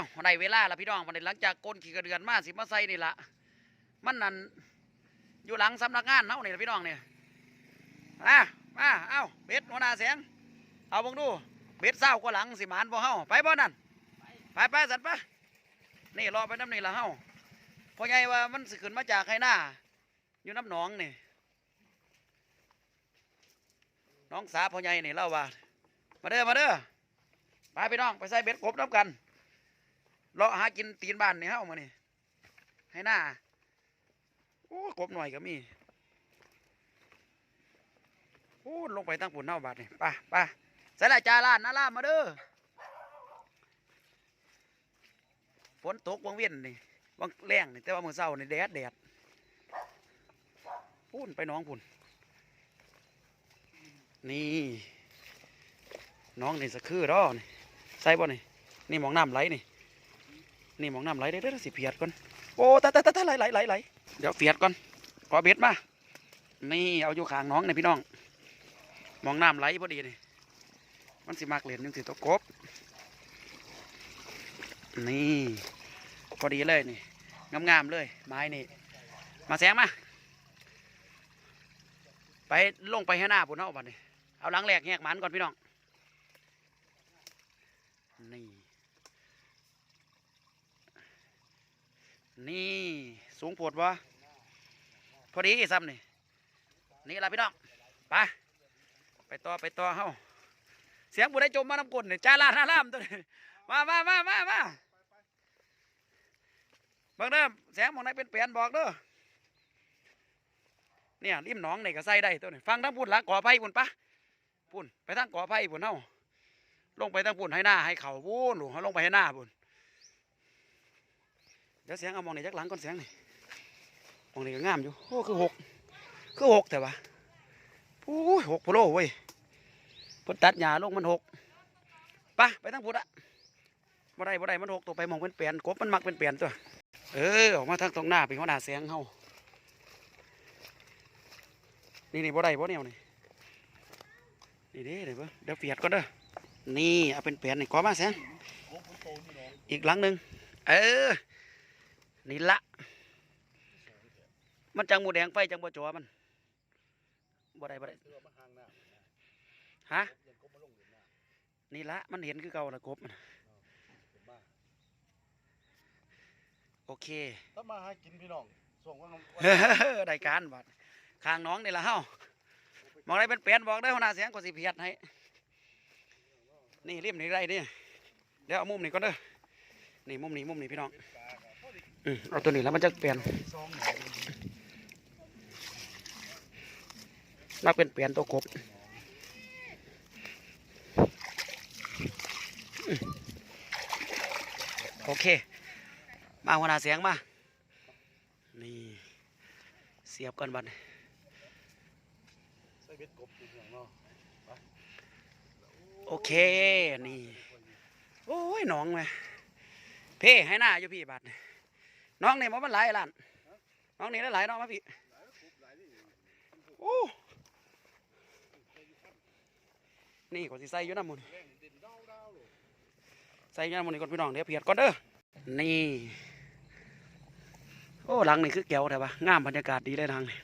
าวได้เวลาล้วพี่น้องวันนี้หลังจากก้นขี่กระเดือนมาสิมาใส่นี่ละมันนั่นอยู่หลังสำนักงานเนาะนี่ละพี่น้องเนี่ยมามาเอ้าเบ็ดหัวหน้าแสงเอาบังดูเบ็ดเศร้ากว่าหลังสิมานบ่เฮาไปบ่นั่นไปไปสัตว์ปะนี่รอไปน้ำนี่ละเฮาพราะไงว่ามันสิขึ้นมาจากไห้หน้าอยู่น้ำหนองนี่น้องสาพ่อใหญ่นี่เล่าว่า มาเด้อมาเด้อไปพี่น้องไปใส่เบ็ดกบน้ำกัน เลาะหากินตีนบ้านนี่เฮ้ามานี่ให้หน้าโอ้กบหน่อยก็มีโอ้ลงไปตั้งปุ่นเน่าบาดนี่ไปไปใส่ละจาลานนาลามาเด้อฝนตกวังเวียนนี่วังแรงนี่แต่ว่ามือเศร้านี่แดดแดดพุ่นไปน้องพุ่นนี่น้องนี่สะคือรอนี่ใส่บ่นี่นี่มองน้ำไหลนี่ นี่มองน้ำไหลได้เด้อสิเพียดก่อนโอ้ตายตายตายไหลไหลไหลไหลเดี๋ยวเพียดก่อนขอเบ็ดมานี่เอาอยู่ข้างน้องนี่พี่น้อง มองน้ำไหลพอดีนี่มันสิมากเหรียญยังสิตะกบนี่พอดีเลยนี่งามๆเลยไม้นี่มาแสงมาไปลงไปให้หน้าปุ่นเอาบัดนี้เอาหลังแหลกแหกมันก่อนพี่น้องนี่ นี่สูงปวดวะพอดีซ้ำนี่นี่ละพี่น้องไปไปต่อไปต่อเฮ้าเสียงบุได้จมมาน้ำกลนเนี่ยจ้าลาท่าล่ามตัวนี้มามามามามาบอกเด้อแสงมองไหนเป็นเปลี่ยนบอกเด้อเนี่ยริมหนองนี่ก็ใส่ได้ตัวนี้ฟังทั้งพูดหลังก่อไผ่ปุ่นปะปุ่นไปทางก่อไผ่ปุ่นเฮ้าลงไปตั้งปุ่นให้หน้าให้เข่าวูนหลวงเขาลงไปให้หน้าปุ่น ดี๋ยวเสียงเอามองในจักหลังก่อนเสียงนี่มองในก็งามอยู่โอ้คือหกคือหกแต่ว่าโอ้ยหกโพโลเว้ยพิ่นตัดหญ้าลงมันหกไปไปตั้งปุ่นอะบ่ได้บ่ได้มันหกตัวไปมองเป็นเปลี่ยนกบมันมักเป็นเปลี่ยนตัวเออออกมาทางตรงหน้าเป็นหัวหน้าเสียงเฮานี่นี่บ่ได้บ่แนวนี่นี่เด้เดี๋ยวเบิ่งเดี๋ยวเปียดก่อนเด้อนี่เอาเป็นแผ่ยนนี่ขอมาแสงอีกหลังหนึ่งเออ นี่ละ มันจังหมูแดงไฟจังบัวจัวมันบ่ได้บ่ได้ฮะนี่ละมันเห็นคือเก่าละกบมันโอเคถ้ามาหากินพี่น้องส่งว่าได้การบัดข้างน้องนี่ละเฮ้ามองได้เป็นแผ่นบอกได้หัวหน้าเสียงก็สิเพียดให้นี่ริมนี่ไรนี่เดี๋ยวเอามุมนี้ก่อนเด้อนี่มุมนี้มุมนี้พี่น้องอืม เอาตัวนี้แล้วมันจะเปลี่ยนนักเป็นเปลี่ยนตัวกบโอเค มาหัวหน้าเสียงมา นี่ เสียบกันบัดโอเค นี่ โอ้ยน้องไงเพ่ให้หน้าอยู่พี่บัดนี่ น้องนี่มันมันหลายล้านน้องนี่ได้หลายน้องมาพี่โอ้นี่ก็สิใส่อยู่น้ำมันใส่อยู่น้ำมันนี่ก่อนพี่น้องเดี๋ยวเพียดก่อนเด้อนี่โอ้หลังนี่คือแก้วแต่ว่างามบรรยากาศดีเลยทางนี่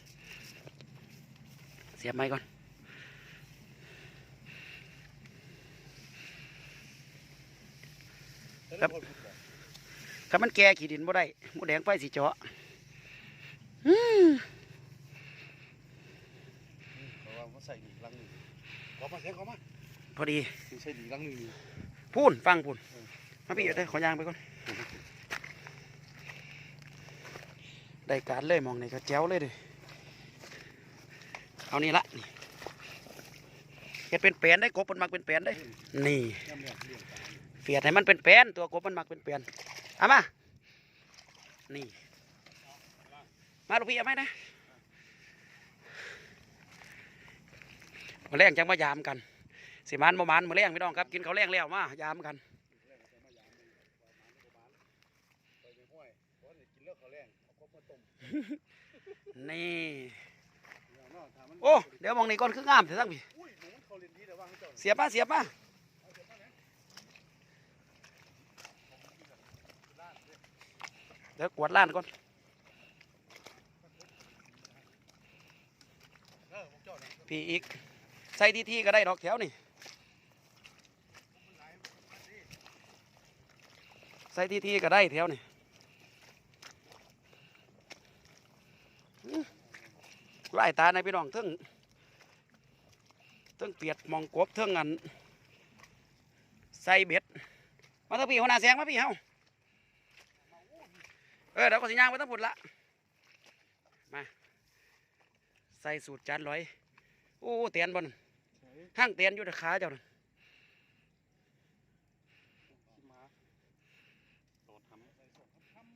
เสียบไม้ก่อนครับ ถ้ามันแก่ขี้ดินบ่ได้หมูแดงไฟสิเจาะอืมเพราะว่ามันใส่ดีลังหนึ่งขอมาเสียขอมาพอดีใส่ดีลังหนึ่งพูนฟังพูนมาพี่เด้อขอยางไปก่อนได้การเลยมองนี่ก็แจ๋วเลยเดิเอานี่ละนี่เฮ็ดเป็นแปลนได้กบมันมักเป็นแปลนได้นี่ย่ำเลี้ยงเลี้ยงเฟียดให้มันเป็นแปลนตัวกบมันมักเป็นแปลน เอามา นี่ มาลูกพี่เอาไหมนะมาแรงจังมายามกันสิมันบ่มันมือแรงพี่น้องครับ กินข้าวแรงแล้วมายามกันไปในห้วยเพราะเนี่ยกินเลือดเขาแรงเอากบมาต้มนี่พี่น้องเนาะถ้ามันโอ้ เดี๋ยวมองนี่ก่อนคืองามเถอะทั้งพี่อุ้ยหมูมันเขาเล่นดีแต่ว่าเขาเจ้าเสียบมาเสียบมา เดี๋ยวกวดล้านก่อนพี่อีก ใส่ทีทีก็ได้ดอกแถวนี่ ใส่ทีทีก็ได้แถวนี่ไล่ตาในพี่น้องเทึ่งเทึ่งเปียดมองกบเทึ่งอัน ใส่เบ็ด มาเถอะพี่หัวหน้าแสงมาพี่เฮา เออเดี๋ยวก็สิย่างไปทั้องผุดละ มา ใส่สูตรจานร้อย โอ้เตียนบนห้างเตียนอยู่แต่ขาเจ้าน่ะขี้ม้าโดดทำใส่ง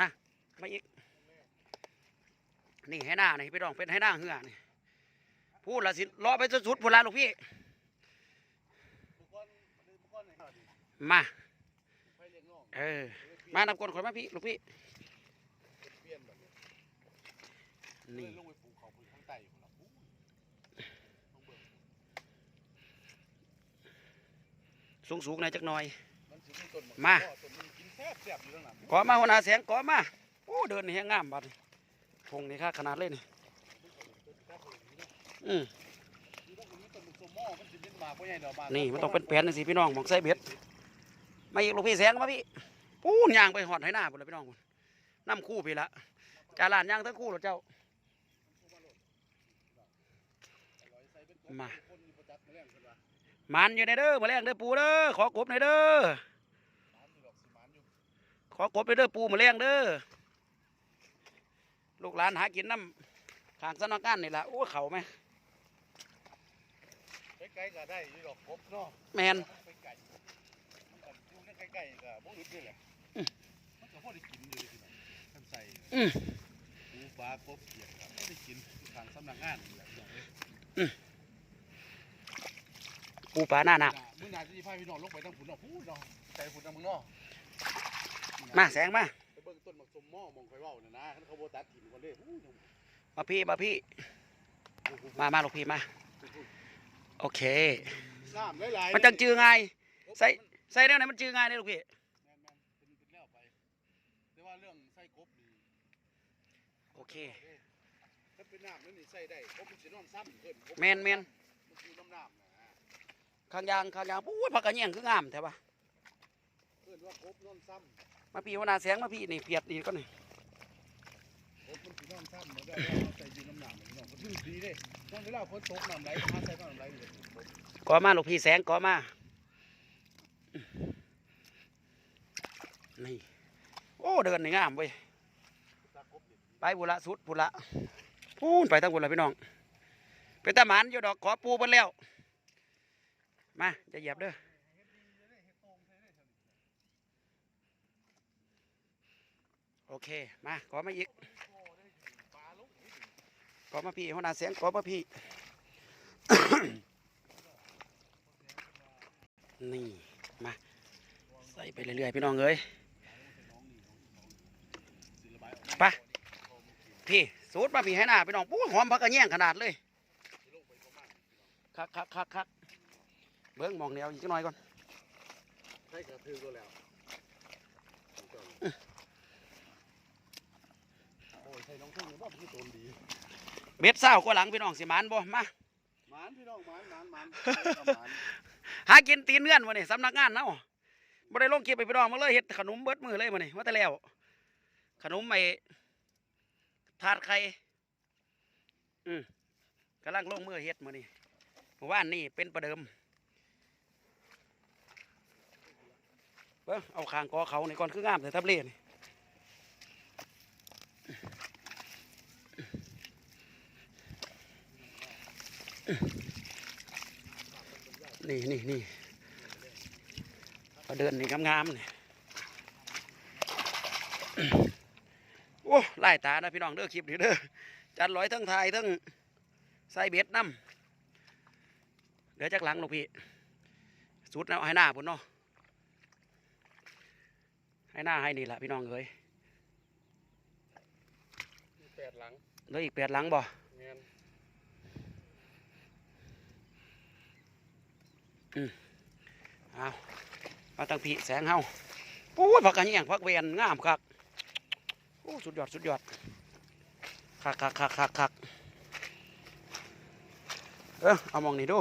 นะมาอีก นี่ให้หน้านี่พี่น้องเป็นให้หน้าเหือนี่พูดละสิรอไปสุดๆพูดละลูกพี่ มาเลี้ยงน้องเออ มานำกลคนมาพี่ลูกพี่เปลี่ยนแบบนี้นี่ลงไปปลูกเขาปลูกข้างใต้อยู่หรอสูงสูงหน่อยจักหน่อย มากอยู่ทั้งนั้นขอมาหัวหน้าแสงขอมาโอ้เดินนี่แห้งงามบัดพงนี่ค่าขนาดเลยนี่อืมอยู่ต้องมีต้นมะสมหม้อมันสิเป็นหมากบ่ใหญ่ดอกหมากนี่มันต้องเป็นแผนจังสิพี่น้องมองใส่เบ็ดมาอีกลูกพี่แสงมาพี่ ปูนย่างไปหอดให้หน้าพุ่นละพี่น้องพุ่นน้ำคู่พี่ละจาลานย่างทั้งคู่หรอเจ้ามาคนอยู่ประจักษ์มาเลี้ยงเพิ่นว่ามันอยู่ในเด้อมาแรงเด้อปูเด้อขอกบในอยเด้อหมานอยู่ดอกสิหมานอยู่ขอกบในอยเด้อปูมาแรงเด้อลูกหลานหากินน้ำข้างสำนักงานนี่ละโอ้เขาไหมไปไกลก็ได้อยู่ดอกกบเนาะแมนไปไกลมันก็อยู่ในใกล้ๆก็บ่อึดนี่แหละอื มมันก็พอได้กินอยู่ที่นั่นท่านใส่อืมปูปลากบเขียดก็พอได้กินทางสำนักงานนี่แหละพี่น้องเอ้ยปูปลาหน้าหนักมื้อหน้าจะสิพาพี่น้องลงไปทางพุ่นเนาะพูดเนาะใส่พุ่นทางเมืองเนาะมาแสงมาไปเบิ่งต้นมักสมหม้อมองข่อยเว้าน่ะนะคันเขาบ่ตัดถิ่นก่อนเด้อู้ยมาพี่มาพี่มามาลูกพี่มา โอเคน้ำหลายๆมันจังจือไงกบใส่ใส่แนวไหนมันจือไงเนี่ยลูกพี่ แม่นๆเป็นเป็นแล้วไปแต่ว่าเรื่องใส่กบนี่ โอ เค ถ้าเป็นน้ำนั่นนี่ใส่ได้กบมันสินอนซ้ำเพิ่นกบแม่นแม่น มันคือน้ำน้ำนะข้างยางข้างยางปุ้ยผักกระเนียงคืองามแท้ปะเพิ่นว่ากบนอนซ้มาพี่หัวหน้าแสงมาพี่นี่เปียดนี่ก็นี่ำกบมันสินอนซ้ำมันได้แล้วใส่อยู่น้ำน้ำนี่น้องมันถือดีเด้ตอนเวลาฝนตกน้ำไหลมาใส่น้ำไหลอยู่กบก่อมาลูกพี่แสงก่อมานี่โอ้เดินนี่งามเว้ยตากบนี่ ไปบุระสุดบุระพูนไปทั้งบุระพี่น้องเป็นตาหมันอยู่ดอกขอปูเพิ่นแล้ว มาจะเหยียบเด้อโอเค มาขอมาอีกปลาลูกขอมาพี่หัวหน้าเสียงขอมาพี่ นี่ มา ใส่ไปเรื่อยๆ พี่น้องเอ้ย สิระบายออก ไป พี่สูตรมาพี่ให้หน้าพี่น้องปู้หอมพักกระแยงขนาดเลยลงไปประมาณคักคักคักคักเบิ้งมองแนวอีกจักหน่อยก่อนใส่กระถือก็แล้วโอ้ยใส่น้องทุ่งนี่บ่พี่โตนดีเบ็ดเศร้ากว่าหลังพี่น้องสิหมานบ่มาหมานพี่น้องหมานหมานหมานหมานหากินตีนเงื่อนมาเนี่ยสำนักงานเนาะบ่ได้ลงคลิปไปพี่น้องมาเลยเฮ็ดขนมเบิดมือเลยมาเนี่ยว่าแต่แล้ว ขนมไอ้ ถาดไข่อืมกำลังลงมือเฮ็ดมานี่เมื่านนี่เป็นประเดิมเบิ่งเอาคางกอเขานี่ก่อนคืองามแต่ทับเล่นี่นี่นี่นี่เอาเดินนี่งามๆนี่ อ้ไล่ตานะพี่น้องเด้อคลิปนี้เด้อจัดร้อยทั้งไทยทั้งใส่เบ็ดน้ำเดี๋ยวจากหลังลูกพี่สุดนะเอาให้หน้าพุ่นเนาะให้หน้าให้นี่แหละพี่น้องเอ้ยแปดหลังเหลืออีกแปดหลังบ่เงี้ยเอามาตั้งพี่แสงเฮาปู้ยผักกันยังผักเวียนงามครับ โอ้สุดยอดสุดยอดคักคักคักคักคักเออเอามองนี่ดู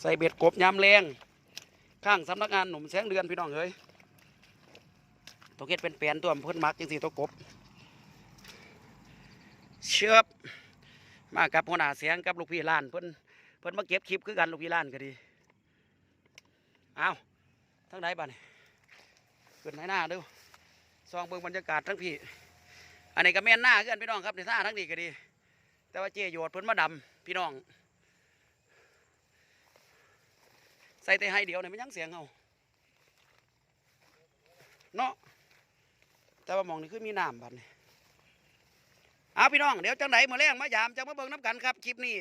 ใส่เบ็ดกบยามแรงข้างสำนักงานหนุ่มแสงเดือนพี่น้องเอ้ยตัวเก็ดเป็นแปลนตัวเพิ่นมักจังสีตัวกบ เชือบมากับหัวหน้าเสียงกับลูกพี่ล้านเพิ่นเพิ่นมาเก็บคลิปคือกันลูกพี่ล้านก็ดี เอาทั้งไหนบ้านี่ขึ้นไหนหน้าดูซองเบิ่งบรรยากาศทั้งพี่ อันนี้ก็แม่นหน้าคือกันพี่น้องครับในท่าทั้งนี้ก็ดี แต่ว่าเจโยดเพิ่นมาดำพี่น้อง ใส่แต่ให้เดียวเนี่ยไมันยังเสียงเอาเนาะแต่ว่ามองนี่คือมีน้ำบัดนี่เอาพี่น้องเดี๋ยวจังไหนมาแรงมายามจังมาเบิ่งน้ำกันครับคลิปนี้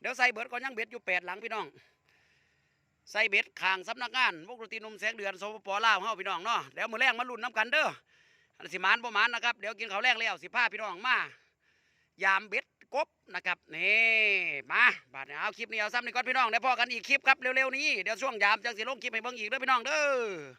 เดี๋ยวใส่เบิดก่อนยังเบ็ดอยู่แปดหลังพี่น้อง ใส่เบ็ดขางสำนักงานวงดนตรีนมแสงเดือนโซปปลาวเฮาพี่น้องเนาะเดี๋ยวมือแรงมาลุ่นน้ำกันเด้อสิมานประมาณนะครับเดี๋ยวกินข้าวแรงแล้วสิพาพี่น้องมายามเบ็ดกบนะครับนี่มาบาดนี้เอาคลิปนี้เอาซ้ำนี่ก่อนพี่น้องได้พอกันอีกคลิปครับเร็วๆนี้เดี๋ยวช่วงยามจังสิลงคลิปให้เบิ่งอีกเด้อพี่น้องเด้อ